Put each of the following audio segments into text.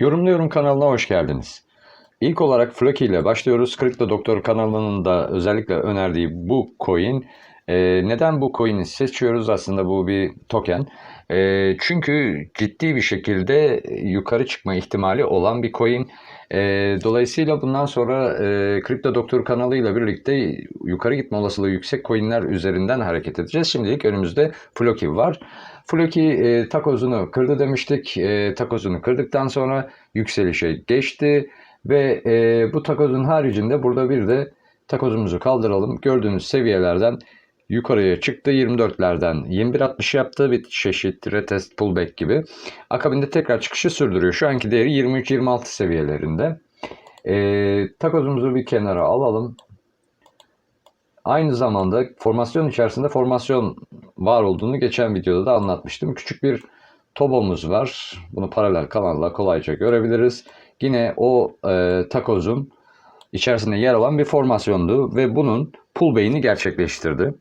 Yorumluyorum kanalına hoş geldiniz. İlk olarak Floki ile başlıyoruz. Kripto Doktor kanalının da özellikle önerdiği bu coin. Ee, neden bu coin'i seçiyoruz? Aslında bu bir token. Ee, çünkü ciddi bir şekilde yukarı çıkma ihtimali olan bir coin. Ee, dolayısıyla bundan sonra e, Kripto Doktor kanalıyla birlikte yukarı gitme olasılığı yüksek coinler üzerinden hareket edeceğiz. Şimdilik önümüzde Floki var. Floki e, takozunu kırdı demiştik. E, takozunu kırdıktan sonra yükselişe geçti. Ve e, bu takozun haricinde burada bir de takozumuzu kaldıralım. Gördüğünüz seviyelerden yukarıya çıktı. 24'lerden 21.60 yaptı. Bir çeşit retest pullback gibi. Akabinde tekrar çıkışı sürdürüyor. Şu anki değeri 23-26 seviyelerinde. E, takozumuzu bir kenara alalım. Aynı zamanda formasyon içerisinde formasyon var olduğunu geçen videoda da anlatmıştım. Küçük bir tobomuz var. Bunu paralel kanalla kolayca görebiliriz. Yine o e, takozun içerisinde yer alan bir formasyondu ve bunun pullback'ini gerçekleştirdi.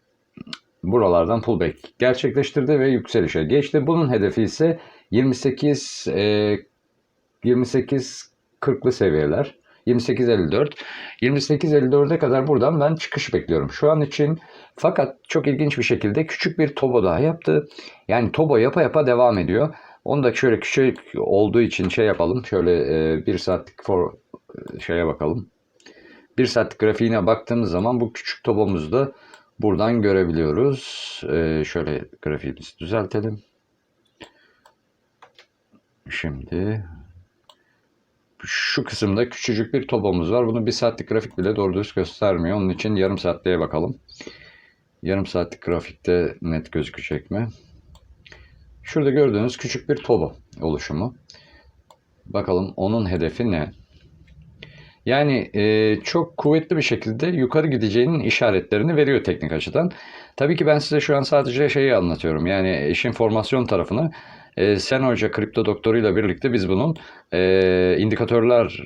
Buralardan pullback gerçekleştirdi ve yükselişe geçti. Bunun hedefi ise 28 e, 28 40'lı seviyeler. 28.54. 28.54'e kadar buradan ben çıkış bekliyorum şu an için. Fakat çok ilginç bir şekilde küçük bir tobo daha yaptı. Yani tobo yapa yapa devam ediyor. Onu da şöyle küçük olduğu için şey yapalım. Şöyle e, bir saatlik for şeye bakalım. Bir saatlik grafiğine baktığımız zaman bu küçük tobomuzu da buradan görebiliyoruz. E, şöyle grafiğimizi düzeltelim. Şimdi şu kısımda küçücük bir tobomuz var. Bunu bir saatlik grafik bile doğru düz göstermiyor. Onun için yarım saatliğe bakalım. Yarım saatlik grafikte net gözükecek mi? Şurada gördüğünüz küçük bir tobo oluşumu. Bakalım onun hedefi ne? Yani e, çok kuvvetli bir şekilde yukarı gideceğinin işaretlerini veriyor teknik açıdan. Tabii ki ben size şu an sadece şeyi anlatıyorum. Yani işin formasyon tarafını e, Sen Hoca kripto doktoruyla birlikte biz bunun e, indikatörler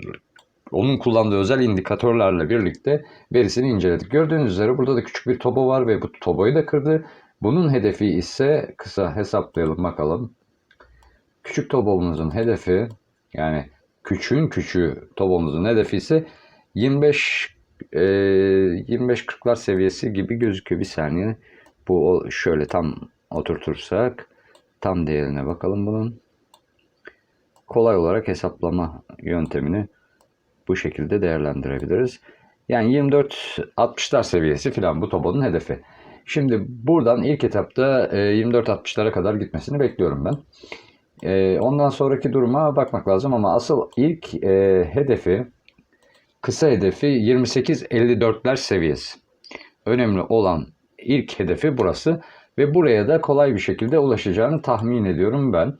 onun kullandığı özel indikatörlerle birlikte verisini inceledik. Gördüğünüz üzere burada da küçük bir tobo var ve bu toboyu da kırdı. Bunun hedefi ise kısa hesaplayalım bakalım. Küçük tobomuzun hedefi yani küçüğün küçüğü tobomuzun hedefi ise 25 e, 25-40'lar seviyesi gibi gözüküyor. Bir saniye. Bu şöyle tam oturtursak tam değerine bakalım bunun. Kolay olarak hesaplama yöntemini bu şekilde değerlendirebiliriz. Yani 24-60'lar seviyesi filan bu tobonun hedefi. Şimdi buradan ilk etapta 24-60'lara kadar gitmesini bekliyorum ben. E, ondan sonraki duruma bakmak lazım ama asıl ilk e, hedefi kısa hedefi 28-54'ler seviyesi. Önemli olan ilk hedefi burası ve buraya da kolay bir şekilde ulaşacağını tahmin ediyorum ben.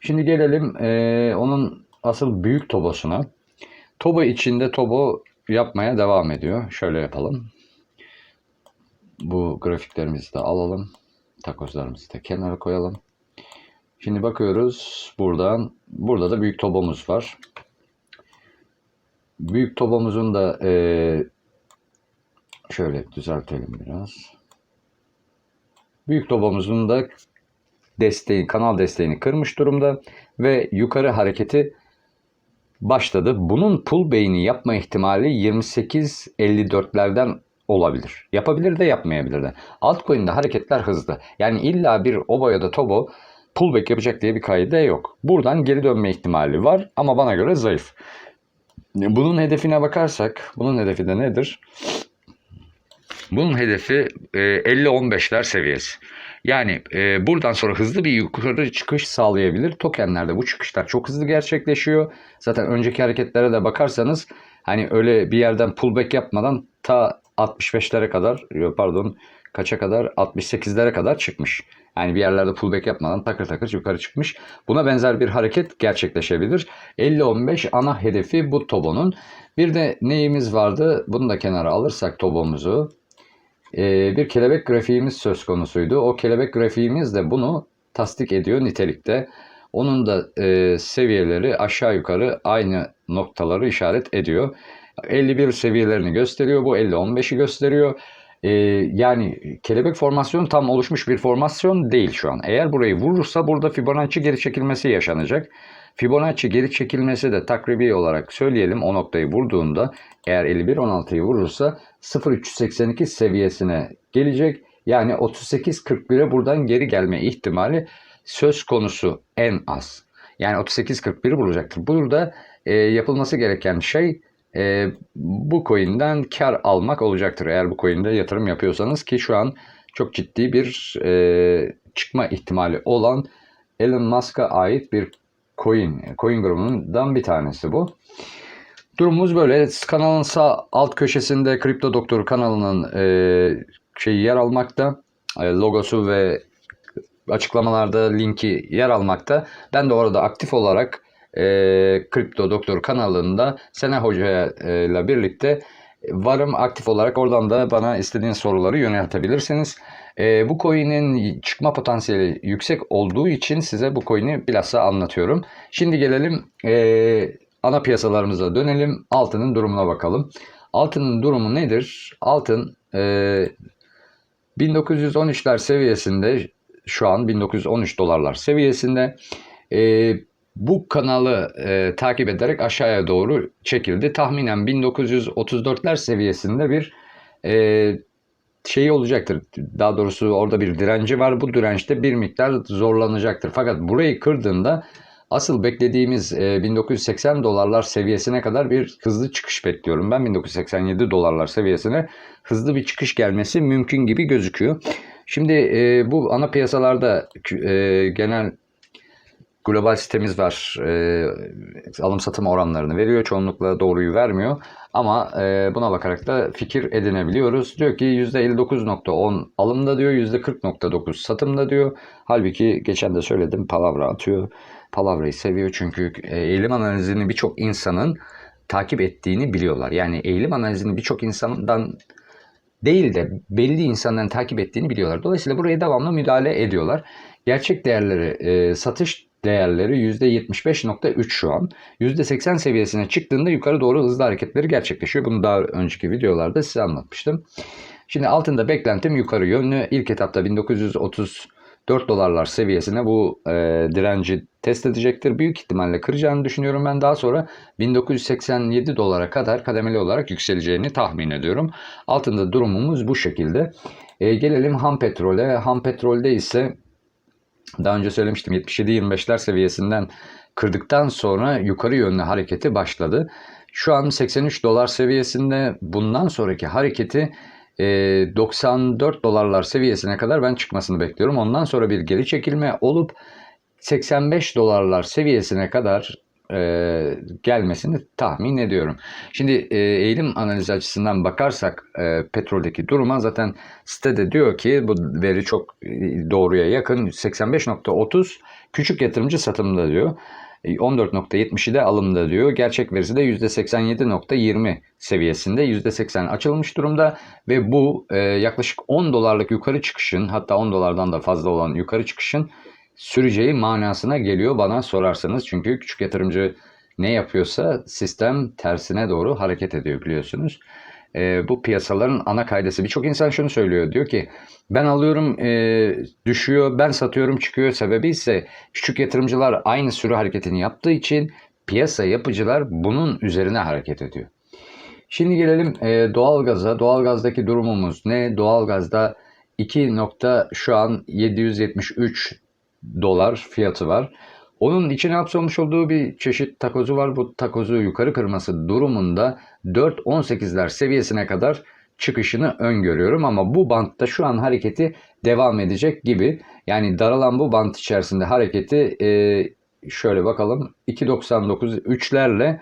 Şimdi gelelim e, onun asıl büyük tobosuna. Tobo içinde tobo yapmaya devam ediyor. Şöyle yapalım. Bu grafiklerimizi de alalım. Takozlarımızı da kenara koyalım. Şimdi bakıyoruz buradan. Burada da büyük tobomuz var. Büyük tobomuzun da e, şöyle düzeltelim biraz. Büyük tobomuzun da desteği, kanal desteğini kırmış durumda ve yukarı hareketi başladı. Bunun pull beyni yapma ihtimali 28-54'lerden olabilir. Yapabilir de yapmayabilir de. Altcoin'de hareketler hızlı. Yani illa bir obo ya da tobo pullback yapacak diye bir kaide yok. Buradan geri dönme ihtimali var ama bana göre zayıf. Bunun hedefine bakarsak, bunun hedefi de nedir? Bunun hedefi e, 50-15'ler seviyesi. Yani e, buradan sonra hızlı bir yukarı çıkış sağlayabilir. Tokenlerde bu çıkışlar çok hızlı gerçekleşiyor. Zaten önceki hareketlere de bakarsanız hani öyle bir yerden pullback yapmadan ta 65'lere kadar pardon kaça kadar 68'lere kadar çıkmış. Yani bir yerlerde pullback yapmadan takır takır yukarı çıkmış. Buna benzer bir hareket gerçekleşebilir. 50-15 ana hedefi bu Tobo'nun. Bir de neyimiz vardı? Bunu da kenara alırsak Tobo'muzu. Ee, bir kelebek grafiğimiz söz konusuydu. O kelebek grafiğimiz de bunu tasdik ediyor nitelikte. Onun da e, seviyeleri aşağı yukarı aynı noktaları işaret ediyor. 51 seviyelerini gösteriyor. Bu 50-15'i gösteriyor. Ee, yani kelebek formasyonu tam oluşmuş bir formasyon değil şu an. Eğer burayı vurursa burada Fibonacci geri çekilmesi yaşanacak. Fibonacci geri çekilmesi de takribi olarak söyleyelim o noktayı vurduğunda eğer 51.16'yı vurursa 0.382 seviyesine gelecek. Yani 38.41'e buradan geri gelme ihtimali söz konusu en az. Yani 38.41'i bulacaktır. Burada e, yapılması gereken şey e, bu coin'den kar almak olacaktır. Eğer bu coin'de yatırım yapıyorsanız ki şu an çok ciddi bir e, çıkma ihtimali olan Elon Musk'a ait bir coin, coin grubundan bir tanesi bu. Durumumuz böyle. Kanalın sağ alt köşesinde Kripto Doktor kanalının e, şeyi yer almakta. E, logosu ve açıklamalarda linki yer almakta. Ben de orada aktif olarak e, Kripto Doktor kanalında Sena Hoca ile birlikte varım aktif olarak oradan da bana istediğiniz soruları yöneltebilirsiniz. E, bu coin'in çıkma potansiyeli yüksek olduğu için size bu coin'i bilhassa anlatıyorum. Şimdi gelelim e, ana piyasalarımıza dönelim. Altının durumuna bakalım. Altının durumu nedir? Altın e, 1913'ler seviyesinde şu an 1913 dolarlar seviyesinde. E, bu kanalı e, takip ederek aşağıya doğru çekildi. Tahminen 1934'ler seviyesinde bir e, şey olacaktır. Daha doğrusu orada bir direnci var. Bu dirençte bir miktar zorlanacaktır. Fakat burayı kırdığında asıl beklediğimiz e, 1980 dolarlar seviyesine kadar bir hızlı çıkış bekliyorum. Ben 1987 dolarlar seviyesine hızlı bir çıkış gelmesi mümkün gibi gözüküyor. Şimdi e, bu ana piyasalarda e, genel global sitemiz var. E, alım satım oranlarını veriyor. Çoğunlukla doğruyu vermiyor. Ama e, buna bakarak da fikir edinebiliyoruz. Diyor ki %59.10 alımda diyor. %40.9 satımda diyor. Halbuki geçen de söyledim palavra atıyor. Palavrayı seviyor çünkü e, eğilim analizini birçok insanın takip ettiğini biliyorlar. Yani eğilim analizini birçok insandan değil de belli insanların takip ettiğini biliyorlar. Dolayısıyla buraya devamlı müdahale ediyorlar. Gerçek değerleri, e, satış değerleri %75.3 şu an. %80 seviyesine çıktığında yukarı doğru hızlı hareketleri gerçekleşiyor. Bunu daha önceki videolarda size anlatmıştım. Şimdi altında beklentim yukarı yönlü. İlk etapta 1934 dolarlar seviyesine bu e, direnci test edecektir. Büyük ihtimalle kıracağını düşünüyorum ben. Daha sonra 1987 dolara kadar kademeli olarak yükseleceğini tahmin ediyorum. Altında durumumuz bu şekilde. E, gelelim ham petrole. Ham petrolde ise daha önce söylemiştim 77-25'ler seviyesinden kırdıktan sonra yukarı yönlü hareketi başladı. Şu an 83 dolar seviyesinde bundan sonraki hareketi 94 dolarlar seviyesine kadar ben çıkmasını bekliyorum. Ondan sonra bir geri çekilme olup 85 dolarlar seviyesine kadar e, gelmesini tahmin ediyorum. Şimdi e, eğilim analizi açısından bakarsak e, petroldeki duruma zaten sitede diyor ki bu veri çok doğruya yakın 85.30 küçük yatırımcı satımda diyor. 14.70'i de alımda diyor. Gerçek verisi de %87.20 seviyesinde. %80 açılmış durumda ve bu e, yaklaşık 10 dolarlık yukarı çıkışın hatta 10 dolardan da fazla olan yukarı çıkışın süreceği manasına geliyor bana sorarsanız. Çünkü küçük yatırımcı ne yapıyorsa sistem tersine doğru hareket ediyor biliyorsunuz. E, bu piyasaların ana kaydesi. Birçok insan şunu söylüyor. Diyor ki ben alıyorum e, düşüyor, ben satıyorum çıkıyor. Sebebi ise küçük yatırımcılar aynı sürü hareketini yaptığı için piyasa yapıcılar bunun üzerine hareket ediyor. Şimdi gelelim e, doğalgaza. Doğalgazdaki durumumuz ne? Doğalgazda 2 nokta şu an 773 dolar fiyatı var. Onun içine hapsolmuş olduğu bir çeşit takozu var. Bu takozu yukarı kırması durumunda 4.18'ler seviyesine kadar çıkışını öngörüyorum ama bu bantta şu an hareketi devam edecek gibi. Yani daralan bu bant içerisinde hareketi e, şöyle bakalım 2.99 3'lerle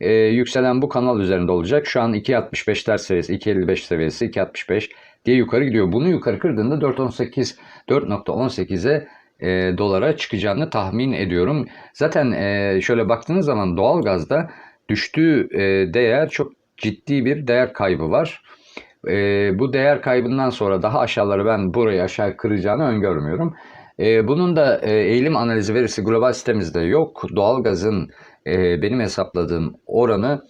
e, yükselen bu kanal üzerinde olacak. Şu an 2.65'ler seviyesi, 2.55 seviyesi, 2.65 diye yukarı gidiyor. Bunu yukarı kırdığında 4.18 4.18'e e, dolara çıkacağını tahmin ediyorum. Zaten e, şöyle baktığınız zaman doğalgazda düştüğü e, değer çok ciddi bir değer kaybı var. E, bu değer kaybından sonra daha aşağıları ben burayı aşağı kıracağını öngörmüyorum. E, bunun da e, eğilim analizi verisi global sitemizde yok. Doğalgazın e, benim hesapladığım oranı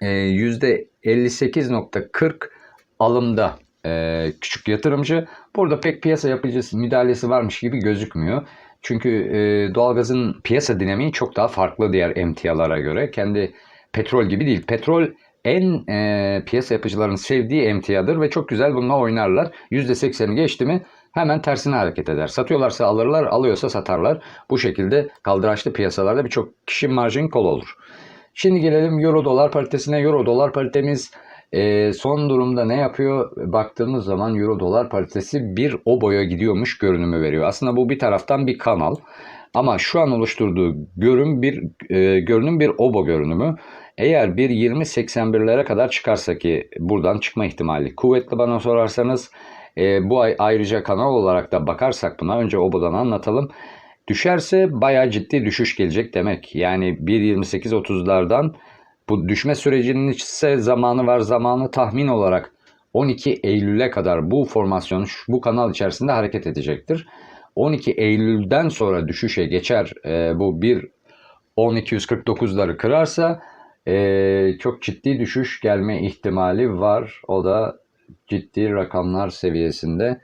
e, %58.40 alımda e, küçük yatırımcı. Burada pek piyasa yapıcısı müdahalesi varmış gibi gözükmüyor. Çünkü e, doğalgazın piyasa dinamiği çok daha farklı diğer emtialara göre. Kendi petrol gibi değil. Petrol en e, piyasa yapıcıların sevdiği emtiadır ve çok güzel bununla oynarlar. %80'i geçti mi hemen tersine hareket eder. Satıyorlarsa alırlar, alıyorsa satarlar. Bu şekilde kaldıraçlı piyasalarda birçok kişi marjin kol olur. Şimdi gelelim euro dolar paritesine. Euro dolar paritemiz e, son durumda ne yapıyor? Baktığımız zaman euro dolar paritesi bir o boya gidiyormuş görünümü veriyor. Aslında bu bir taraftan bir kanal. Ama şu an oluşturduğu görün bir e, görünüm bir obo görünümü. Eğer bir 20.81'lere kadar çıkarsa ki buradan çıkma ihtimali kuvvetli bana sorarsanız e, bu ay ayrıca kanal olarak da bakarsak buna önce obodan anlatalım. Düşerse bayağı ciddi düşüş gelecek demek. Yani 1.28.30'lardan bu düşme sürecinin ise zamanı var. Zamanı tahmin olarak 12 Eylül'e kadar bu formasyon bu kanal içerisinde hareket edecektir. 12 Eylül'den sonra düşüşe geçer e, bu 1 1249'ları kırarsa e, çok ciddi düşüş gelme ihtimali var. O da ciddi rakamlar seviyesinde.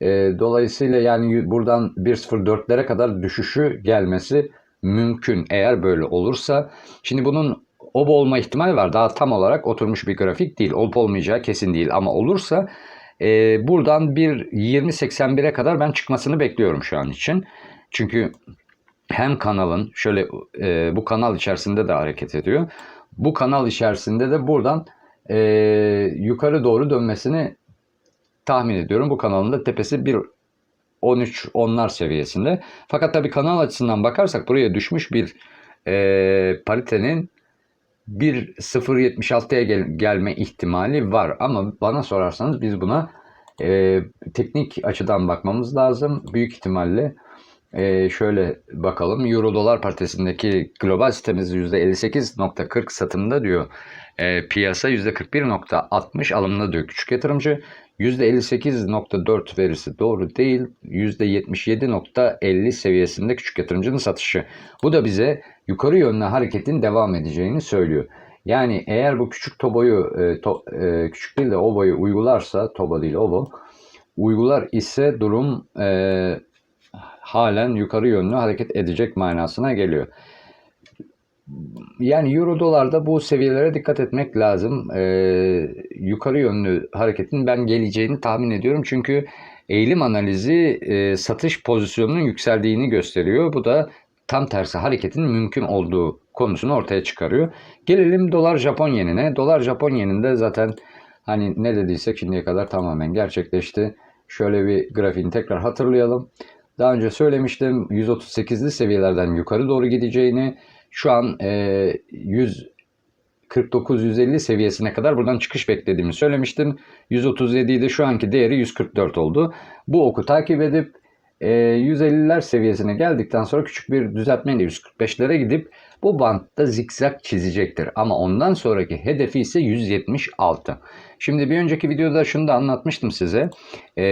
E, dolayısıyla yani buradan 1.04'lere kadar düşüşü gelmesi mümkün eğer böyle olursa. Şimdi bunun ob olma ihtimali var. Daha tam olarak oturmuş bir grafik değil. Olup olmayacağı kesin değil ama olursa e, buradan bir 20.81'e kadar ben çıkmasını bekliyorum şu an için. Çünkü hem kanalın şöyle e, bu kanal içerisinde de hareket ediyor. Bu kanal içerisinde de buradan e, yukarı doğru dönmesini tahmin ediyorum. Bu kanalın da tepesi bir 13 onlar seviyesinde. Fakat tabii kanal açısından bakarsak buraya düşmüş bir e, paritenin 1.076'ya gel- gelme ihtimali var. Ama bana sorarsanız biz buna e, teknik açıdan bakmamız lazım. Büyük ihtimalle e, şöyle bakalım. Euro dolar paritesindeki global sitemiz %58.40 satımda diyor. E, piyasa %41.60 alımda diyor küçük yatırımcı. %58.4 verisi doğru değil. %77.50 seviyesinde küçük yatırımcının satışı. Bu da bize yukarı yönlü hareketin devam edeceğini söylüyor. Yani eğer bu küçük toboyu, e, to, e, küçük değil de oboyu uygularsa, toba değil obo, uygular ise durum e, halen yukarı yönlü hareket edecek manasına geliyor. Yani euro dolarda bu seviyelere dikkat etmek lazım. Ee, yukarı yönlü hareketin ben geleceğini tahmin ediyorum. Çünkü eğilim analizi e, satış pozisyonunun yükseldiğini gösteriyor. Bu da tam tersi hareketin mümkün olduğu konusunu ortaya çıkarıyor. Gelelim dolar Japon yenine. Dolar Japon yeninde zaten hani ne dediysek şimdiye kadar tamamen gerçekleşti. Şöyle bir grafiğini tekrar hatırlayalım. Daha önce söylemiştim 138'li seviyelerden yukarı doğru gideceğini. Şu an e, 149-150 seviyesine kadar buradan çıkış beklediğimi söylemiştim. 137 idi şu anki değeri 144 oldu. Bu oku takip edip e, 150'ler seviyesine geldikten sonra küçük bir düzeltmeyle 145'lere gidip bu bantta zikzak çizecektir. Ama ondan sonraki hedefi ise 176. Şimdi bir önceki videoda şunu da anlatmıştım size. E,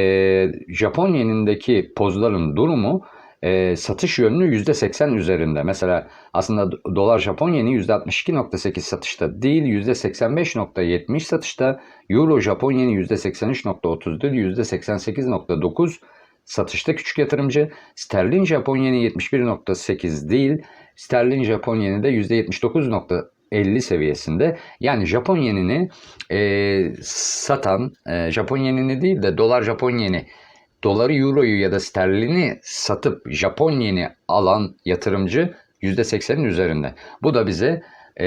Japon yenindeki pozların durumu e, satış yönlü %80 üzerinde. Mesela aslında do- dolar Japon yeni %62.8 satışta değil %85.70 satışta. Euro Japon yeni %83.30 değil %88.9 satışta küçük yatırımcı. Sterlin Japon yeni 71.8 değil. Sterlin Japon yeni de %79.50 seviyesinde. Yani Japon yenini e, satan, e, Japon yenini değil de dolar Japon yeni doları, euroyu ya da sterlini satıp Japon yeni alan yatırımcı %80'in üzerinde. Bu da bize e,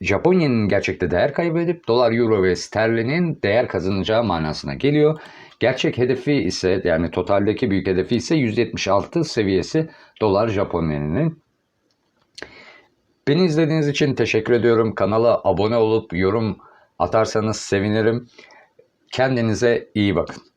Japon yeninin gerçekte değer kaybedip dolar, euro ve sterlinin değer kazanacağı manasına geliyor. Gerçek hedefi ise yani totaldeki büyük hedefi ise 176 seviyesi dolar Japon yeninin. Beni izlediğiniz için teşekkür ediyorum. Kanala abone olup yorum atarsanız sevinirim. Kendinize iyi bakın.